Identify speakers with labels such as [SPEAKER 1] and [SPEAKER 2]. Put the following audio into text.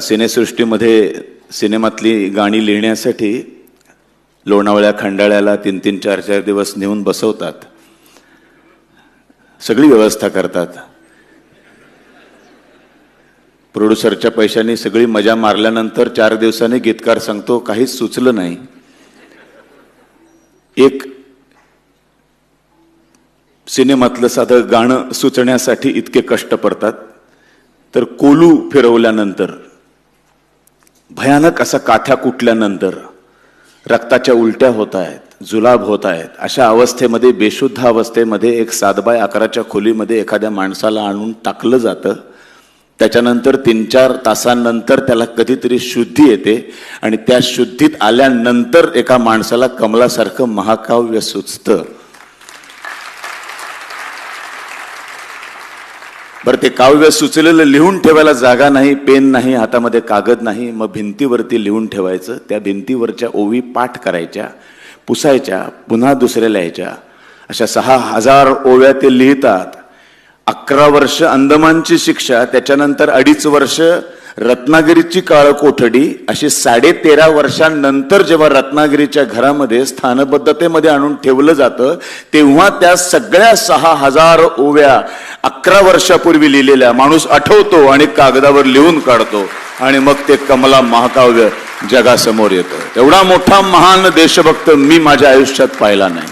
[SPEAKER 1] सिनेसृष्टीमध्ये सिनेमातली गाणी लिहिण्यासाठी लोणावळ्या खंडाळ्याला तीन तीन चार चार दिवस नेऊन बसवतात. सगळी व्यवस्था करतात. प्रोड्युसरच्या पैशांनी सगळी मजा मारल्यानंतर चार दिवसांनी गीतकार सांगतो काहीच सुचलं नाही. एक सिनेमातलं साधं गाणं सुचण्यासाठी इतके कष्ट पडतात. तर कोलू फिरवल्यानंतर भयानक असा काथ्या कुटल्यानंतर रक्ताच्या उलट्या होत आहेत जुलाब होत आहेत. अशा अवस्थेमध्ये बेशुद्ध अवस्थेमध्ये एक सात बाय अकराच्या खोलीमध्ये एखाद्या माणसाला आणून टाकलं जातं. त्याच्यानंतर तीन चार तासांनंतर त्याला कधीतरी शुद्धी येते आणि त्या शुद्धीत आल्यानंतर एका माणसाला कमलासारखं महाकाव्य सुचतं. बरं ते काव्य सुचलेलं लिहून ठेवायला जागा नाही पेन नाही हातामध्ये कागद नाही मग भिंतीवरती लिहून ठेवायचं. त्या भिंतीवरच्या ओवी पाठ करायच्या पुसायच्या पुन्हा दुसऱ्या लिहायच्या. अशा सहा हजार ओव्या ते लिहितात. अकरा वर्ष अंदमानची शिक्षा त्याच्यानंतर अडीच वर्ष रत्नागिरीची काळ कोठडी अशी साडेतेरा वर्षांनंतर जेव्हा रत्नागिरीच्या घरामध्ये स्थानबद्धतेमध्ये आणून ठेवलं जातं तेव्हा त्या सगळ्या सहा हजार ओव्या अकरा वर्षापूर्वी लिहिलेल्या माणूस आठवतो आणि कागदावर लिहून काढतो आणि मग ते कमला महाकाव्य जगासमोर येतं. एवढा मोठा महान देशभक्त मी माझ्या आयुष्यात पाहिला नाही.